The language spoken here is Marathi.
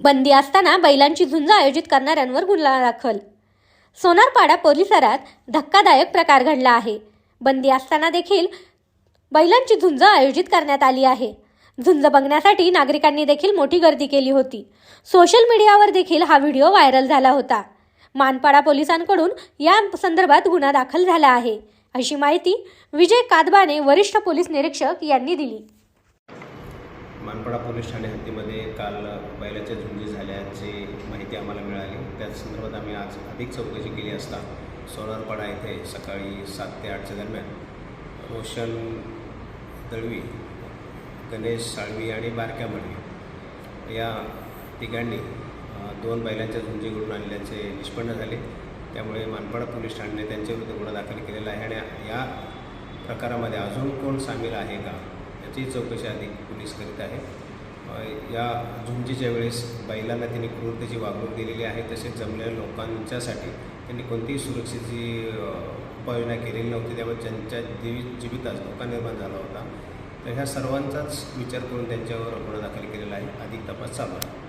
बंदी असताना बैलांची झुंज आयोजित करणाऱ्यांवर गुन्हा दाखल. सोनारपाडा परिसरात धक्कादायक प्रकार घडला आहे. बंदी असताना देखील बैलांची झुंज आयोजित करण्यात आली आहे. झुंज बघण्यासाठी नागरिकांनी देखील मोठी गर्दी केली होती. सोशल मीडियावर देखील हा व्हिडिओ व्हायरल झाला होता. मानपाडा पोलिसांकडून या संदर्भात गुन्हा दाखल झाला आहे. अशी माहिती विजय कादबाने वरिष्ठ पोलीस निरीक्षक यांनी दिली. मानपाडा पोलीस ठाणे हद्दीमध्ये काल बैलाच्या झुंजी झाल्याची माहिती आम्हाला मिळाली. त्याच संदर्भात आम्ही आज अधिक चौकशी केली असता सोनारपाडा येथे सकाळी सात ते आठच्या दरम्यान रोशन दळवी गणेश साळवी आणि बारक्या मडवी या तिघांनी दोन बैलांच्या झुंजी घडून आणल्याचे निष्पन्न झाले. त्यामुळे मानपाडा पोलीस ठाण्याने त्यांच्याविरुद्ध गुन्हा दाखल केलेला आहे. आणि या प्रकारामध्ये अजून कोण सामील आहे का? याची चौकशी अधिक पोलीस करीत आहे. या झुंजीच्या वेळेस बैलांना त्यांनी क्रूरतेची वागणूक दिलेली आहे. तसेच जमलेल्या लोकांच्यासाठी त्यांनी कोणतीही सुरक्षेची उपाययोजना केलेली नव्हती. त्यामुळे त्यांच्या जीवी जीवितास धोका निर्माण झाला होता. तर ह्या सर्वांचाच विचार करून त्यांच्यावर गुन्हा दाखल केलेला आहे. अधिक तपास चालू आहे.